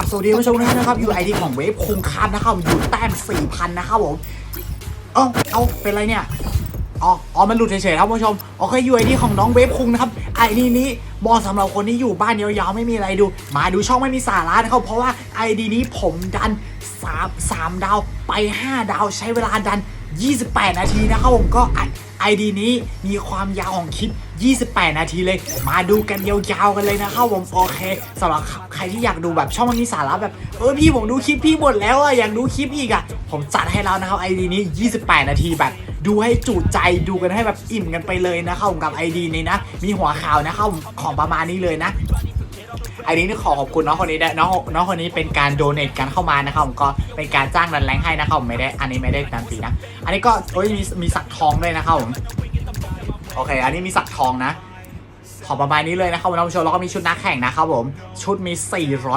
ับสวัสดีผู้ชมทุกท่านนะครับอยู่ไอดีของเวฟคงคามนะครับอยู่แต้ม4,000นะครับผมเอ้าเอาเป็นไรเนี่ยอ๋ออ๋อมันหลุดเฉยๆครับผู้ชมโอเคอยู่ไอดีของน้องเวฟคุงนะครับไอดีนี้บอสำหรับคนที่อยู่บ้านยาวๆไม่มีอะไรดู มาดูช่องไม่มีสาระนะครับเพราะว่าไอดีนี้ผมดัน3 3ดาวไป5ดาวใช้เวลาดัน 28 นาทีนะครับผมก็ไอดี นี้มีความยาวของคลิป 28 นาทีเลย มาดูกันยาวๆกันเลยนะครับผมโอเคสำหรับใครที่อยากดูแบบช่องมันมีสาระแบบเออพี่ผมดูคลิปพี่หมดแล้วอะอยากดูคลิปอีกอะผมจัดให้แล้วนะครับไอดีนี้ 28 นาทีแบบดูให้จุใจดูกันให้แบบอิ่มกันไปเลยนะครับผมกับไอดีนี้นะ มีหัวข่าวนะครับผมของประมาณนี้เลยนะ อดีนี่ขอขอบคุณน้องคนนี้ได้วยน้องน้องคนนี้เป็นการโดเนทกันเข้ามานะครับผมก็เป็นการจ้างรันแรงให้นะครับผมไม่ได้อันนี้ไม่ได้การฟรีนะ อันนี้ก็โอ้ยมีมีสักทองด้วยนะครับผมโอเค อันนี้มีสักทองนะ ขอประมาณนี้เลยนะครับท่านผู้ชมแล้วก็มีชุดนักแข่งนะครับผม ชุดมี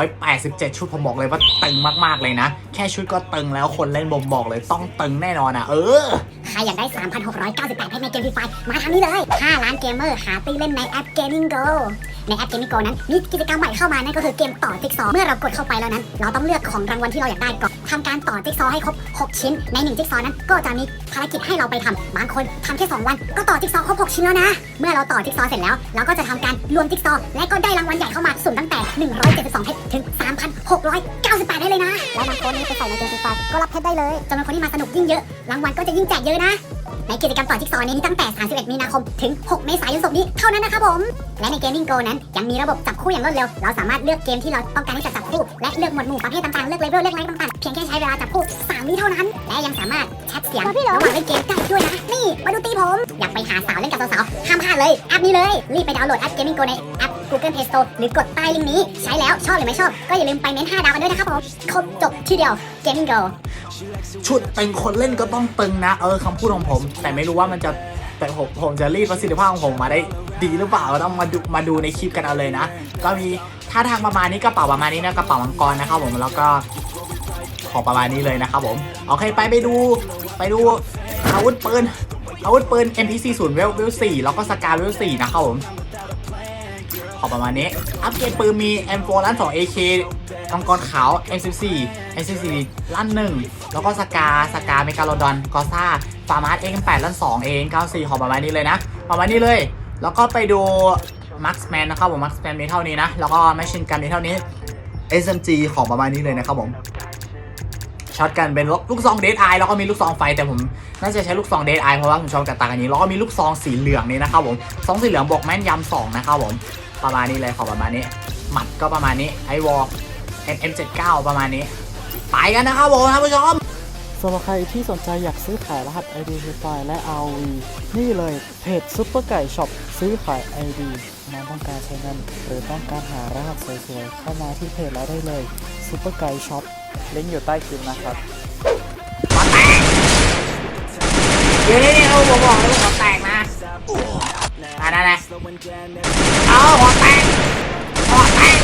487 ชุดผมบอกเลยว่าตึงมากๆเลยนะ แค่ชุดก็ตึงแล้วคนเล่นบ่มบอกเลยต้องตึงแน่นอนอะ เออ ใครอยากได้ 3,698เพชรในเกมฟรีไฟมาทางนี้เลย 5 ล้านเกมเมอร์หาตีเล่นในแอป Gaming Go ในแอป Gaming Go นั้นมีกิจกรรมใหม่เข้ามานั่นก็คือเกมต่อจิ๊กซอว์เมื่อเรากดเข้าไปแล้วนั้น เราต้องเลือกของรางวัลที่เราอยากได้ก่อนทำการต่อจิ๊กซอว์ให้ครบ 6 ชิ้น ใน1จิ๊กซอว์นั้นก็จะมีภารกิจให้เราไปทำบางคนทำแค่ 2 วัน ก็ต่อจิ๊กซอครบ 6 ชิ้นแล้วนะ เมื่อเราต่อจิ๊กซอเสร็จแล้วเราก็จะทำการรวมจิ๊กซอว์และก็ได้รางวัลใหญ่เข้ามาสุ่มตั้งแต่ 172เพชรถึง 3,698ได้เลยนะ และนำโค้ดนี้ไปใส่ในเกมฟรีไฟก็รับเพชรได้เลยจำนวนคนที่มาสนุกยิ่งเยอะ รางวัลก็จะยิ่งแจกเยอะนะ ในกิจกรรมต่อจิ๊กซอว์นี้ตั้งแต่ 31 มีนาคม ถึง 6 เมษายนศกนี้เท่านั้นนะครับผม และใน Gaming Go นั้นยังมีระบบจับคู่อย่างรวดเร็ว เราสามารถเลือกเกมที่เราต้องการที่จะจับคู่ และเลือกหมวดหมู่ประเภทต่างๆ เลือกเลเวล เลือกไลน์ต่างๆ เพียงแค่ใช้เวลาจับคู่ 3 วิเท่านั้น และยังสามารถแชทเสียงระหว่างเล่นเกมได้อีกด้วยนะ นี่มาดูตีผม อยากไปหาสาวเล่นกับสาวๆห้ามพลาดเลย แอปนี้เลย รีบไปดาวน์โหลดแอป Gaming Go ในแอป Google Play Store หรือกดใต้ลิงก์นี้ ใช้แล้วชอบหรือไม่ชอบ ก็อย่าลืมไปเม้น5ดาวกันด้วยนะครับผม ครบจบที่เดียว Gaming Go ชุดตึงคนเล่นก็ต้องตึงนะ เออคำพูดของผม แต่ไม่รู้ว่ามันจะแต่ผมผมจะรีดประสิทธิภาพของผมมาได้ดีหรือเปล่าต้องมาดูมาดูในคลิปกันเอาเลยนะ ก็มีท่าทางประมาณนี้กระเป๋าประมาณนี้นะกระเป๋ามังกรนะครับผมแล้วก็ขอประมาณนี้เลยนะครับผมโอเคไปไปดูไปดูอาวุธปืนอาวุธปืน MP40 เวลเวล4แล้วก็สกาเวล4นะครับผม ของประมาณนี้ อัปเกรดปืนมี M4 ล้าน2 AK มังกรขาว M14 M14 ล้าน1แล้วก็สกาสกาเมกาโลดอนกอซ่าฟาร์มาร์ M8 ล้าน2 AM 94 ของประมาณนี้เลยนะ ประมาณนี้เลย แล้วก็ไปดู Marksman นะครับผม Marksman มีเท่านี้นะ แล้วก็ Machine Gun มีเท่านี้ SMG ของประมาณนี้เลยนะครับผมช็อตกันเป็นลูกซองเดทไอแล้วก็มีลูกซองไฟแต่ผมน่าจะใช้ลูกซองเดทไอเพราะว่าผมชอบกับตากันนี้แล้วก็มีลูกซองสีเหลืองนี่นะครับผมซองสีเหลืองบอกแม่นยำสองนะครับผม ประมาณนี้เลยขอประมาณนี้ หมัดก็ประมาณนี้ไอวอล M79 ประมาณนี้ ไปกันนะครับผมท่านผู้ชมสำหรับใครที่สนใจอยากซื้อขายรหัส ID ฟรีไฟและ ROV นี่เลยเพจซุปเปอร์ไก่ช็อปซื้อขาย ID น้องต้องการใช้เงินหรือต้องการหารหัสสวยๆ เข้ามาที่เพจเราได้เลยซุปเปอร์ไก่ช็อปลิงก์อยู่ใต้คลิปนะครับหัวแตกเดี๋ยวนี้เอาผมบอกเลยว่าหัวแตกนะ อ่านั่นแหละเอาหัวแตกหัวแตก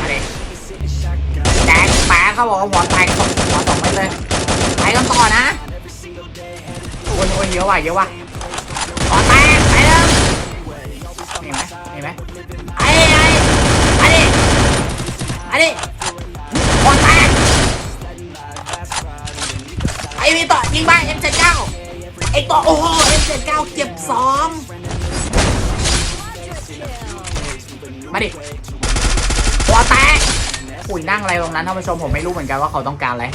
มาดิแตกแปะเขาบอกว่าหัวแตกสองหัวสองไปเลยไปกันต่อนะโอ้ยโอ้ยเยอะว่ะเยอะว่ะหัวแตกไปเลยเห็นไหมเห็นไหมไอ้ไอ้ไอ้ดิไอ้ดิหัวแตกไอ้นี่ต่อยิงไป M79 ไอ้ต่อโอ้โห M79 เก็บสองมาดิหัวแตกอุ้ยนั่งอะไรตรงนั้นท่านผู้ชมผมไม่รู้เหมือนกันว่าเขาต้องการอะไร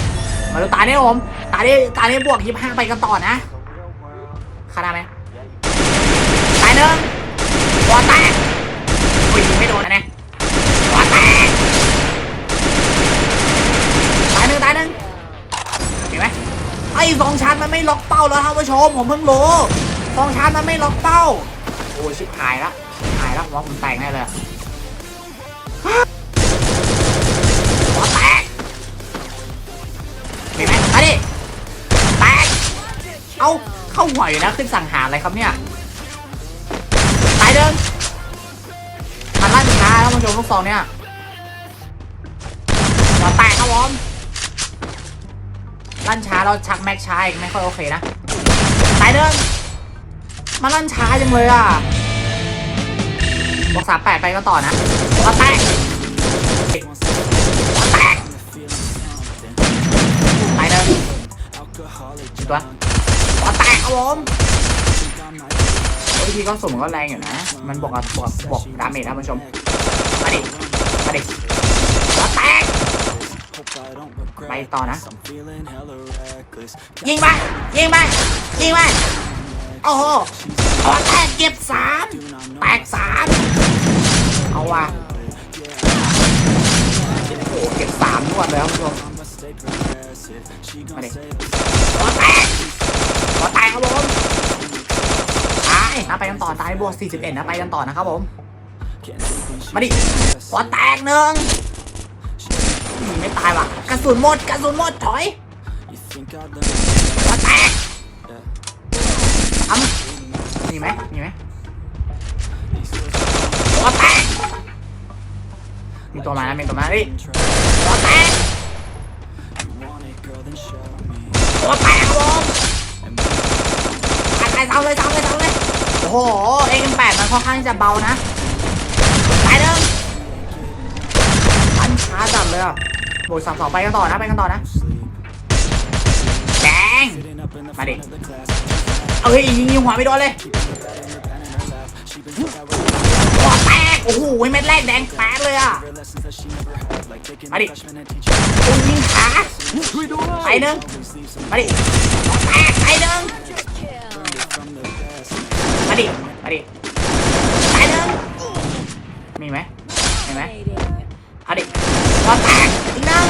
มาดูตาเนี่ยผม ตาเนี่ยตาเนี่ยบวกยี่ห้าไปกันต่อนะคาดาไหมตายหนึ่งหัวแตกอุ้ยยิงไม่โดนนะเนี่ยหัวแตกตายหนึ่งตายหนึ่งเห็นไหม ไอ้สองชั้นมัน ไม่ล็อกเป้าแล้วท่านผู้ชมผมเพิ่งรู้สองชั้นมันไม่ล็อกเป้า โอ้ยชิบหายละชิบหายละมว่าผมแตกแน่เลยหัวแตกเห็นไหมมาดิแตกเอาเข้าหัวอยู่นะขึ้นสั่งหารอะไรครับเนี่ยตายเดินมันลั่นช้าท่านผู้ชมลูกซองเนี่ย ลั่นช้าเราชักแม็กช้าอีกไม่ค่อยโอเคนะตายเดิมมาลั่นช้าจังเลยอะบอกสามแปดไปก็ต่อนะมาแตกมาแตกตายเดิมตัวมาแตกครับผมวิธีก็สมก็แรงอยู่นะ มันบอกบอกบอกดาเมจนะผู้ชม มาดิ มาดิมาแตก ไปต่อนะ ยิงไปยิงไปยิงไปโอ้โหหัวแตกเก็บสามแตกสามเอาว่ะโอ้โหเก็บสามรวดเลยครับผู้ชมมาดิหัวแตกหัวแตกครับผมตายนะไปกันต่อตายบวก41นะไปกันต่อนะครับผมมาดิหัวแตกหนึ่งยิง ไม่ตายว่ะกระสุนหมดกระสุนหมดถอยหัวแตกอ้ำมีไหมมีไหมหัวแตกมีตัวมานะมีตัวมาดิหัวแตกหัวแตกครับผมตายตายเสาเลยเสาเลยเสาเลยโอ้โหเอ็มแปดมันค่อนข้างจะเบานะ ช้าจัดเลยอะโบยสามสองไปกันต่อนะไปกันต่อนะแดงมาดิเอ้ยยิงยิงหัวไม่โดนเลยหัวแตกโอ้โหเม็ดแรกแดงแป๊ดเลยอะมาดิโอ้ยยิงขาไปหนึ่งมาดิแตกไปหนึ่งมาดิมาดิไปหนึ่งมีไหมมีไหม หัวแตกอีกหนึ่ง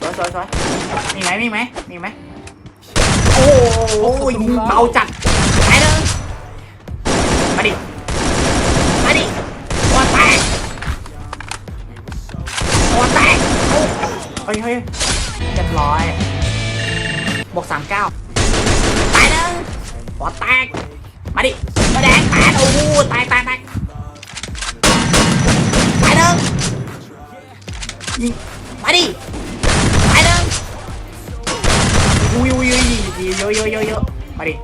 สวยสวยสวยมีไหมมีไหมมีไหมโอ้โหยิงเบาจัดไปหนึ่งมาดิมาดิหัวแตกหัวแตกเฮ้ยเฮ้ยเรียบร้อยบวกสามเก้าตายหนึ่งหัวแตกมาดิมาแดงแตกโอ้โหตายตายตา มาดิตายหนึ่งอุ้ยอุ้ยอุ้ยเยอะเยอะเยอะเยอะมาดิ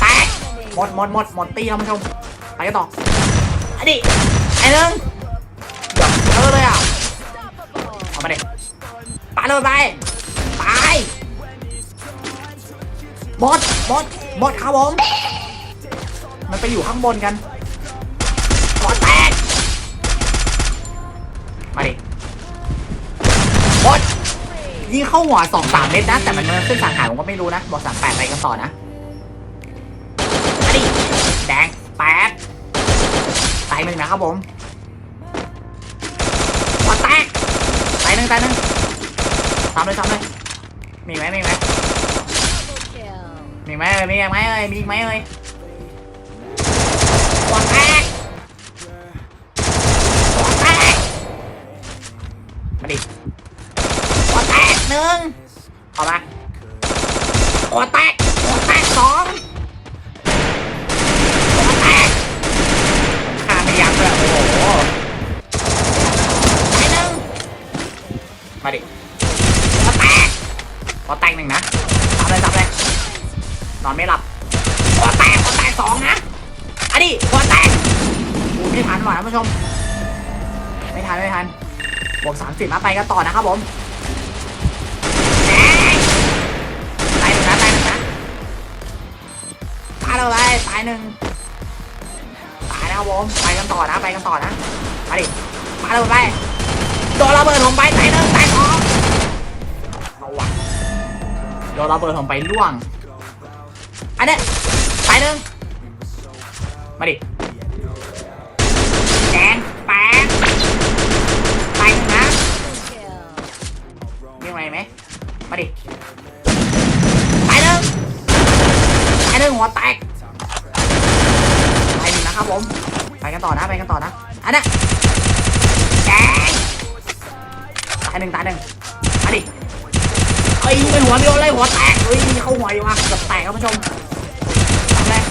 แตกหมดหมดหมดหมดตีท่านผู้ชมไปกันต่อมาดิตายหนึ่งเยอะเลยอะเอามาดิปาเลยไปตายหมดหมดหมดครับผมมันไปอยู่ข้างบนกัน ยิงเข้าหัวสองสามเม็ดนะ แต่มันมันขึ้นสาขาผมก็ไม่รู้นะ บอกสามแปดไปกันต่อนะมาดิแดงแปดตายหนึ่งนะครับผมหัวแตกตายหนึ่งตายหนึ่งทำเลยทำเลย มีไหมมีไหมมีไหมเอ่ยมีไหมเอ่ยมีไหมเอ่ยหัวแตก ผู้ชม ไม่ทันไม่ทันบวกสามสิบมาไปกันต่อนะครับผมตายหนึ่งนะตายหนึ่งนะตายเราไปตายหนึ่งตายนะครับผมไปกันต่อนะไปกันต่อนะมาดิมาเลยไปโดนระเบิดผมไปตายหนึ่งตายสองเอาวะโดนระเบิดผมไปล่วงอันเนี้ยตายหนึ่งมาดิ กันต่อนะไปกันต่อนะอันนั้นแดงตายหนึ่งตายหนึ่งมาดิเอ้ยเป็นหัวเดียวเลยหัวแตกเฮ้ยเข้าหัวอยู่ว่ะเกือบแตกครับผู้ชมทำเลย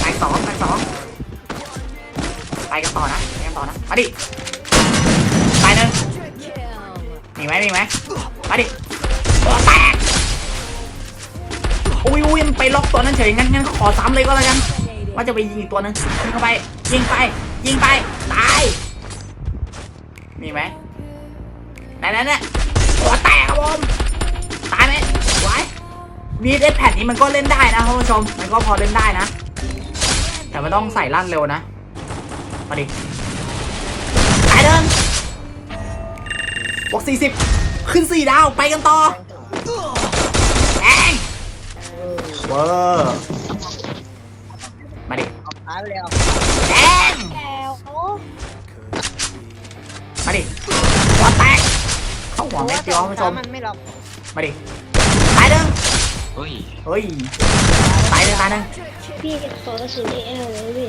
แตกสองแตกสองไปกันต่อนะไปกันต่อนะมาดิไปหนึ่งมีไหมมีไหมมาดิตัวแตกอุ้ยอุ้ยไปล็อกตัวนั้นเฉยงั้นงั้นขอซ้ำเลยก็แล้วกันว่าจะไปยิงอีกตัวนึงยิงเข้าไป ยิงไป ยิงไป ตาย มีไหมไหนไหนเนี่ยตัวแตกครับผมตายไหมไว้มีเอสแพดนี้มันก็เล่นได้นะท่านผู้ชม มันก็พอเล่นได้นะ แต่ไม่ต้องใส่ลั่นเร็วนะมาดิตายเดินบวกสี่สิบขึ้นสี่ดาว ไปกันต่อแองเวอร์มาดิเอาท้ายไปแล้วแหัวไม่เดียวท่านผู้ชมมันไม่ล็อกมาดิตายเดินเฮ้ยเฮ้ยตายเดินตายเดินพี่ขอกระสุนเอลเลยพี่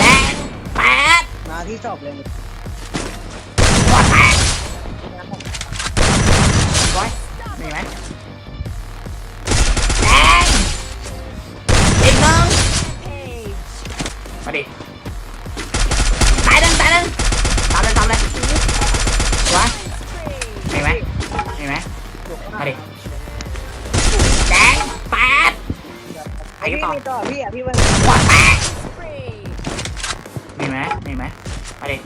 แดงแปดมาที่จบเลยหัวแตกร้อยมีไหม ไปกันต่อพี่มีต่อพี่อะพี่วันหัวแตกมีไหมมีไหมมาดิ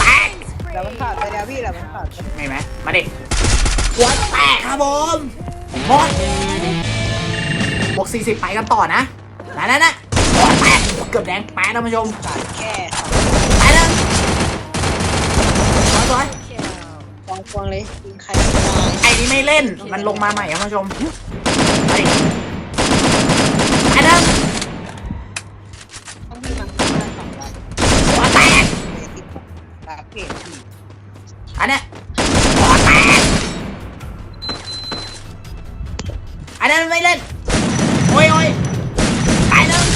แตกแล้วมันขาดไปแล้วพี่แล้วมันขาดไปมีไหมมาดิหัวแตกครับผมหมดบวก40ไปกันต่อนะนั่นนั่นนะหัวแตกเกือบแดงแป๊ดท่านผู้ชมขาดแค่ไปเลยสวยสวยฟองฟองเลยยิงใครไม่ได้ไอ้นี่ไม่เล่นมันลงมาใหม่ครับท่านผู้ชมมาดิไปเลย ต้องมีมันต้องมาสองวัน หัวแตก เมติดตาเพจพี่ อันเนี้ยหัวแตกอันนั้นไม่เล่น โอ้ยโอ้ยตายหนึ่ง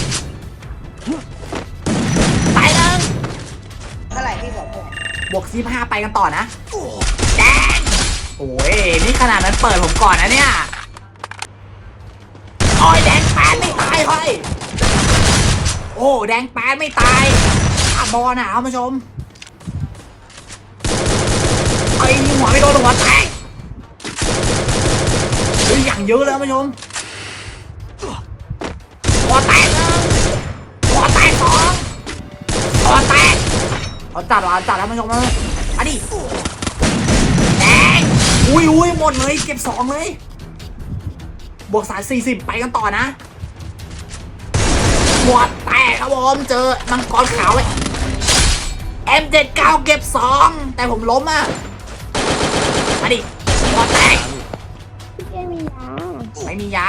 ตายหนึ่งเท่าไหร่พี่บอกผมบวกสิบห้าไปกันต่อนะแดงโอ้ย นี่ขนาดนั้นเปิดผมก่อนนะเนี่ย โอ้ยแดงแปดไม่ตายเฮ้ย โอ้ แดงแปดไม่ตายอาบอลนะท่านผู้ชมไอ้ยหั วไม่โดนหัวแตกเฮ้ยอย่างเยอะเลยท่านผู้ชมหัวแตกหัวแตกสองหัวแตกเอาจัดเอาจัดแล้วมาชมมาอันนี้แดงอุ้ยอุ้ยหมดเลยเก็บสองเลย บวกสายสี่สิบไปกันต่อนะหมดแตกครับผมเจอมังกรขาวเลย M79 เก็บสองแต่ผมล้มอะ มาดิหมดแตกไม่มียาไม่มียา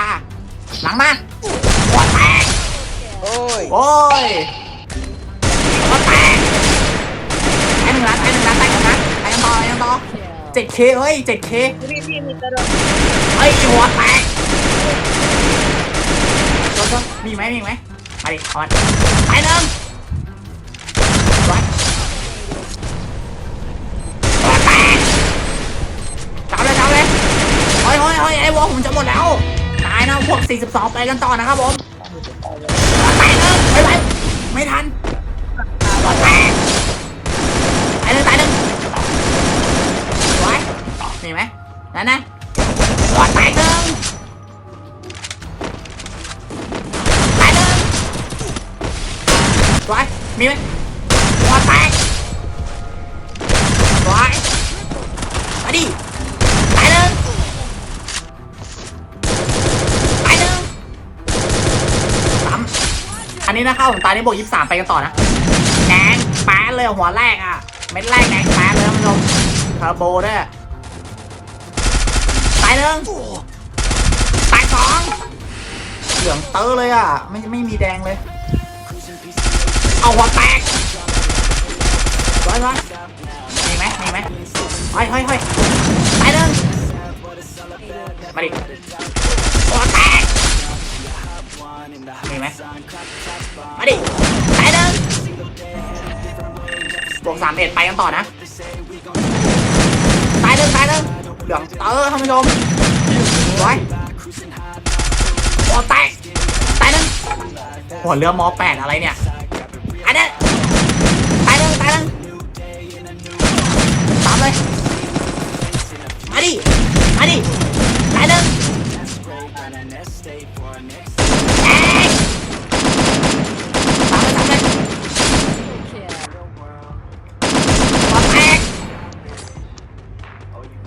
หลังมาหมดแตกโอ้ยโอ้ยหมดแตกไอ้หนึ่งล้านไอ้หนึ่งล้านแตกกันนะไอ้ยังต่อไอ้ยังต่อ 7K เคเฮ้ย 7K พี่พี่มีกระโดดเฮ้ยหัวแตกตัวตัวมีไหมมีไหมมาดิเอามันไปหนึ่ง ฮ้ยเฮ้ยไอ้วอลผมจะหมดแล้วตายนะพวก 42 ไปกันต่อนะครับผมหัวแตกหนึ่งไปไปไม่ทันหัวแตกตายหนึ่งตายหนึ่งไว้มีไหมนั่นนะหัวแตกหนึ่งตายหนึ่งสวยมีไหม นี้นะครับผมตายนี้บวกยี่สิบสามไปกันต่อนะแดงแป๊ดเลยหัวแรกอะเม็ดแรกแดงแป๊ดเลยท่านผู้ชมเทอร์โบด้วยตายหนึ่งตายสองเหลืองเตอร์เลยอะ ไม่ไม่มีแดงเลย เอาหัวแตกร้อยร้อยมีไหมมีไหมเฮ้ยเฮ้ยเฮ้ยตายหนึ่งมาดิ มีไหมมาดิตายหนึ่งบวกสามเอ็ดไปกันต่อนะตายหนึ่งตายหนึ่งเหลืองเตอร์ท่านผู้ชมไว้หัวแตกตายหนึ่งหัวเรือมอแปดอะไรเนี่ยอันนี้ตายหนึ่งตายหนึ่งตามเลยมาดิมาดิตายหนึ่ง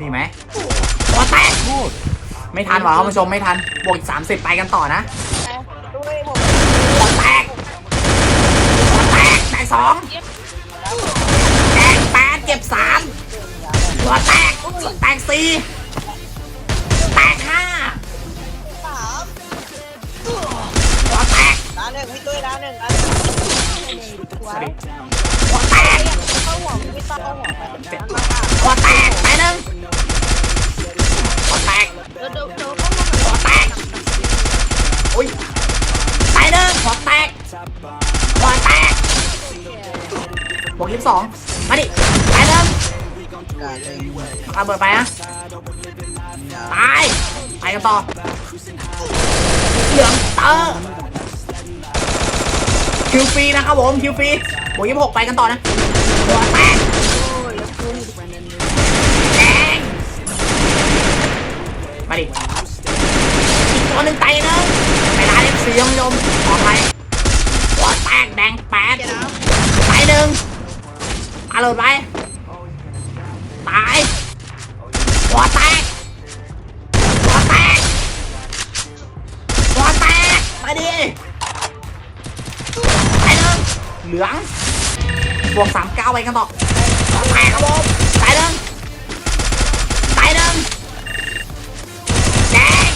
หัวแตกมีไหมหัวแตไม่ทันหรอท่านผู้ชมไม่ทันบวกอีกสามสิบไปกันต่อนะด้วยผมหัวแตกหัวแตกแตกสองแตกแปดเก็บสามหัวแตกแตกสี่แตกห้าสามหัวแตกดาวหนึ่งพี่ตุ้ยดาวหนึ่งดาวหนึ่งหัวแตก หัวพี่ต้าเข้าหัวไปหัวแตกไปหนึ่งหัวแตกเดี๋ยวเดี๋ยวเดี๋ยวเข้ามาหัวแตกอุ้ยไปหนึ่งหัวแตกหัวแตกบวกยี่สิบสองมาดิไปหนึ่งเอาเบิดไปนะตายไปกันต่อเหลืองเตอร์คิวฟรีนะครับผมคิวฟรีบวกยี่สิบหกไปกันต่อนะ หัวแตกแดงมาดิอีกตัวหนึ่งไตหนึงไปร้านเอฟซียมยมขอไปหัวแตกแดงแปดไตหนึ่งอาโหลดไปตายหัวแตกหัวแตกหัวแตกมาดิไตหนึ่งเหลือง บวกสามเก้าไปกันต่อหัวแตกครับผมไตหนึ่งไตหนึ่งแดง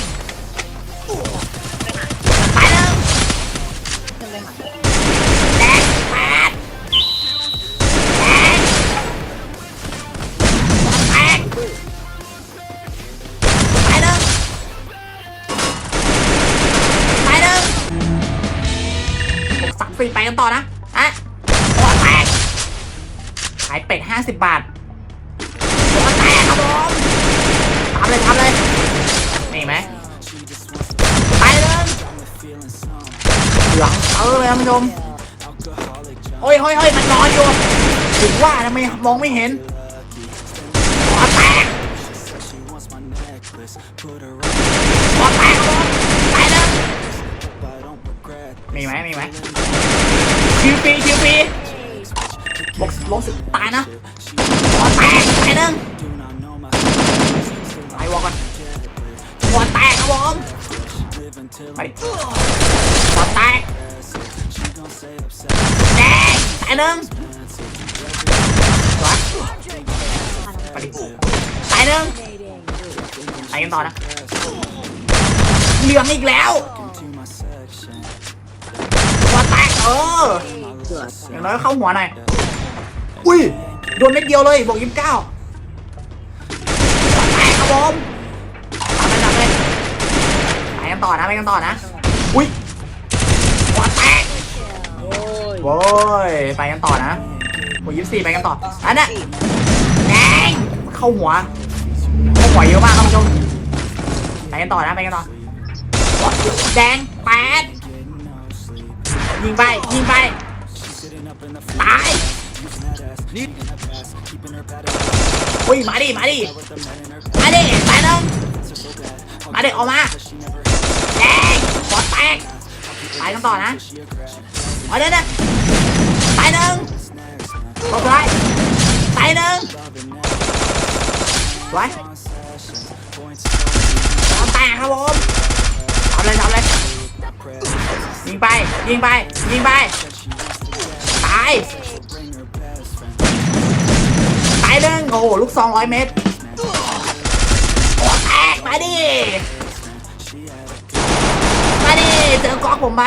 ไปหนึ่งแดงแปดแดงแตกไปหนึ่งไปหนึ่งหกสามสี่ไปกันต่อนะายเป็ดห้าสิบบาทหัวแตกครับผมทำเลยทำเลยนี่ไหมไปเลยหลืองเออเลยท่านผู้ชมโอ้ยเฮ้ยเฮ้ยมันนอนอยู่ถึงว่าทำไมมองไม่เห็นหัวแตกหัวแตกครับผมไปเลยมีไหมมีไหมคิวปีคิวปี บวกลบสิบตายนะหัวแตกไปหนึ่งไปวอก่อนหัวแตกครับผมไปหัวแตกแดงตายหนึ่งไปดิตายหนึ่งไปกันต่อนะเหลืองอีกแล้วหัวแตกเอออย่างน้อยเข้าหัวหน่อย อุ้ย โดนเม็ดเดียวเลยบอกยี่สิบเก้าหัวแตกครับผมทำไปทำเลยไปกันต่อนะไปกันต่อนะ อุ้ยหัวแตกโอ้ยโว้ยไปกันต่อนะหัวยี่สี่ไปกันต่ออันน่ะแดงเข้าหัวเข้าหัวเยอะมากท่านผู้ชมไปกันต่อนะไปกันต่อแดงแปดยิงไปยิงไปตาย อุ้ยมาดิมาดิมาดิตาหนึ่งมาดิออกมาแดงหัวแตกไปกันต่อนะเอาเดี๋ยวนะตายหนึ่งตบเลยตายหนึ่งสวยหัวแตกครับผมทำเลยทำเลยยิงไปยิงไปยิงไปตาย ตายหนึ่งโอ้โหลูกซองร้อยเมตรหัวแตกมาดิมาดิเจอกอกผมไป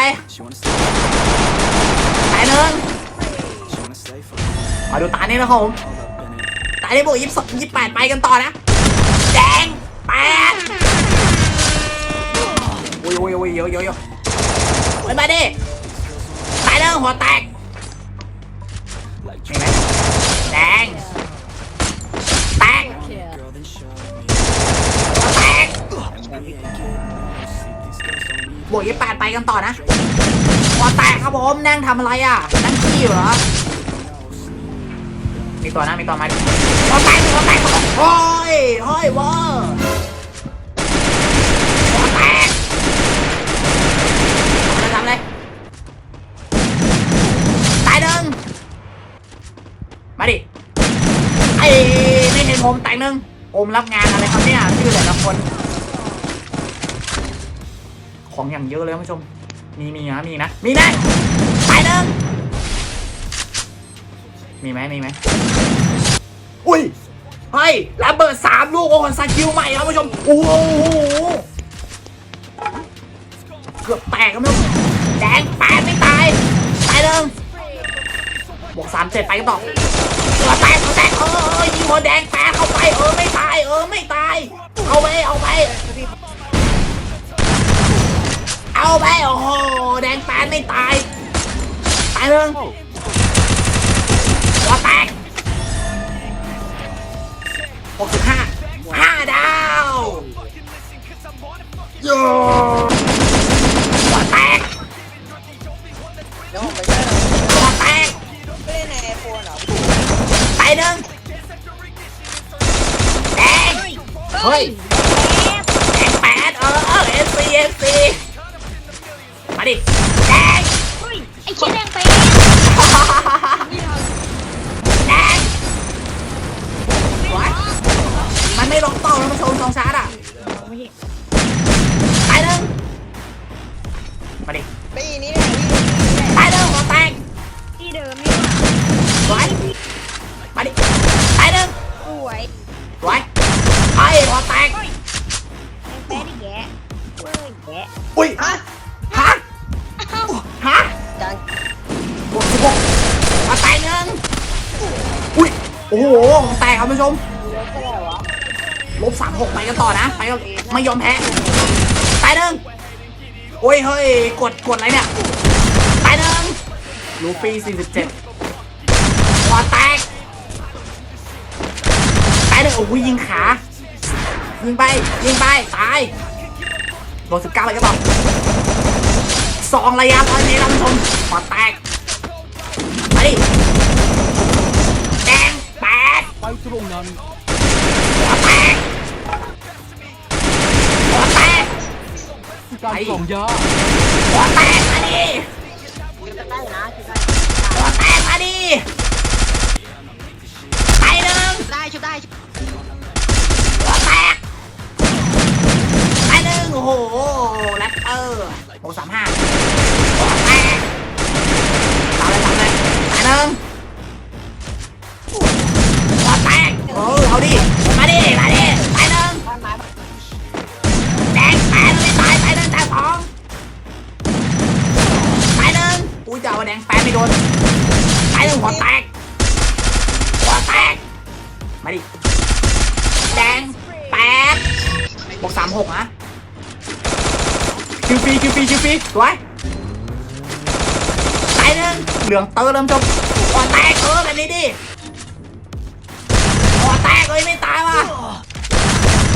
ตายหนึ่งมาดูตานี้นะครับผมตานี้บวกยี่สิบยี่แปดไปกันต่อนะ แดงแปดอุ้ยอุ้ยอุ้ยเยอะเยอะเยอะไปมาดิตายหนึ่งหัวแตก บวกยี่แปดไปกันต่อนะหัวแตกครับผมนั่งทำอะไรอะนั่งขี้อยู่เหรอมีตัวนะมีตัวมาดิหัวแตกหัวแตกโอ้ยโอ้ยวอหัวแตกทำอะไรทำไรตายหนึ่งมาดิไอ้ไม่เห็นผมแตกหนึ่งโอมรับงานอะไรครับเนี่ยชื่อแต่ละคน ของอย่างเยอะเลยท่านผู้ชม มีมีนะมีนะมีนะตายหนึ่งมีไหมมีไหมอุ้ยเฮ้ยระเบิดสามลูกโอ้โหสกิลใหม่ครับผู้ชมโอ้โหเกือบแตกครับท่านผู้ชมแดงแปดไม่ตายตายหนึ่งบวกสามเจ็ดไปกันต่อตัวแตกตัวแตกเออเออยิงหัวแดงแปดเข้าไปเออไม่ตายเออไม่ตายเอาไปเอาไป เอาไปโอ้โหแดงแปดไม่ตายตายหนึ่งตัวแตกหกสิบห้าห้าดาวโยตัวแตกเดี๋ยวผมไปเล่นตัวแตกไม่เล่นในไอโฟนเหรอตายหนึ่งแดงเฮ้ยแดงแปดเออเออเอสซีเอสซี มาดิแดงไอ้เชี่ยแดงไปแดงวะมันไม่ลงเป้าแล้วมันโชว์สองชาร์จอะตายหนึ่งมาดิปีนี้เนี่ย กไปกันต่อนะไปกันไม่ยอมแพ้ตายหนึ่งโอ้ยเฮ้ยกดกดอะไรเนี่ยตายหนึ่งลูฟี่สี่สิบเจ็ดหัวแตกตายหนึ่งโอ้ยยิงขายิงไปยิงไปตายโดนสิบเก้าไปกันต่อสองระยะตอนนี้ท่านผู้ชมหัวแตกมาดิแดงแปดไปตรงนั้นหัวแตก การกล่องยาหัวแตกมาดิจะได้นะชุดได้หัวแตกมาดิไปหนึ่งได้ชุดได้หัวแตกไปหนึ่งโอ้โหแรปเปอร์โอ้สามห้าหัวแตกตามเลยตามเลยไปหนึ่งหัวแตกเออเอาดิมาดิมาดิ อุ้ยจะเอาแดงแปดไม่โดนไปหนึ่งหัวแตกหัวแตกมาดิแดงแปดบวกสามหกนะคิวฟรีคิวฟรีคิวฟรีสวยตายหนึ่งเหลืองเตอร์เริ่มจบหัวแตกเออแบบนี้ดิหัวแตกเลยไม่ตายว่ะ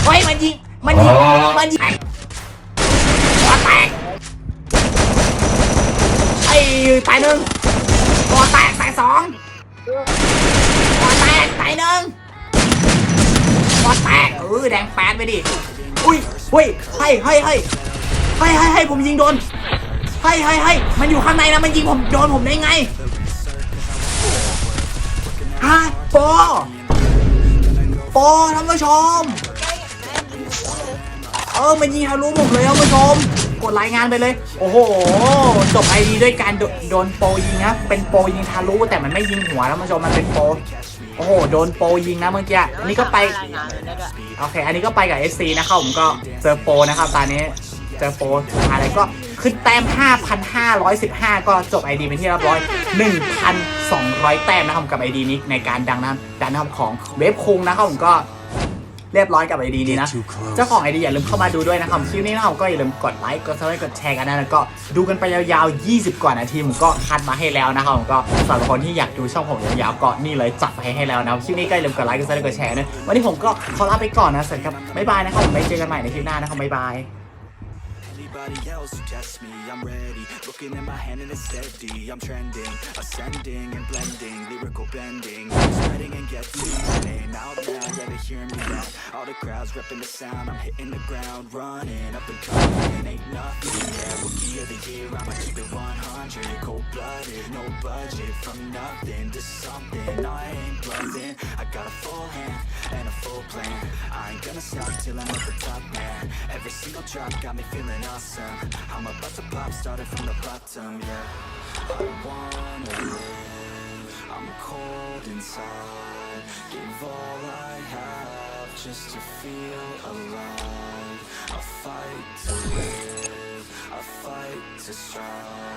เฮ้ยมันยิงมันยิงมันยิงหัวแตกไอ้ ตายหนึ่งหัวแตกตายสองหัวแตกตายหนึ่งหัวแตกเออแดงแปดไปดิอุ้ยอุ้ยให้ให้ให้ให้ให้ให้ผมยิงโดนให้ให้ให้มันอยู่ข้างในนะมันยิงผมโดนผมได้ไงฮะโปโปท่านผู้ชม เออมันยิงทะลุผมเลยท่านผู้ชม กดรายงานไปเลย โอ้โห จบไอดีด้วยการโดนโปรยิงนะ เป็นโปรยิงทะลุแต่มันไม่ยิงหัวแล้วผู้ชมมันเป็นโปรโอ้โห โดนโปรยิงนะเมื่อกี้ อันนี้ก็ไป โอเค อันนี้ก็ไปกับ SC นะครับผมก็เจอโปรนะครับตอนนี้ เจอโปรอะไรก็ขึ้นแต้ม 5,515 ก็จบ ID เป็นที่เรียบร้อย 1,200 แต้มนะครับกับ ID นี้ในการดังนั้นดันนะครับของเว็บคุงนะครับผมก็ เรียบร้อยกับ ID นี้นะ เจ้าของ ID อย่าลืมเข้ามาดูด้วยนะครับคลิปนี้นะครับก็อย่าลืมกดไลค์กดซับสไครต์กดแชร์กันนะแล้วก็ดูกันไปยาวๆ 20 กว่านาทีผมก็คัดมาให้แล้วนะครับผมก็สำหรับคนที่อยากดูช่องผมยาวๆก็นี่เลยจัดมาให้ให้แล้วนะครับคลิปนี้ก็อย่าลืมกดไลค์กดซับสไครต์กดแชร์นะวันนี้ผมก็ขอลาไปก่อนนะสวัสดีครับบ๊ายบายนะครับผมไว้เจอกันใหม่ในคลิปหน้านะครับบ๊ายบาย Anybody else who tests me, I'm ready. Looking at my hand and it's steady. I'm trending, ascending and blending, lyrical bending, spreading and getting my name out now. Yeah, they hear me now. All the crowds repping the sound. I'm hitting the ground, running up and coming. Ain't nothing, yeah. Rookie of the year, I'ma keep it 100. Cold blooded, no budget, from nothing to something. I ain't bluffing. I got a full hand and a full plan. I ain't gonna stop till I'm at the top, man Every single drop got me feeling awesome. I'm about to pop, started from the bottom, yeah. I wanna live. I'm cold inside. Give all I have just to feel alive. I fight to live. I fight to strive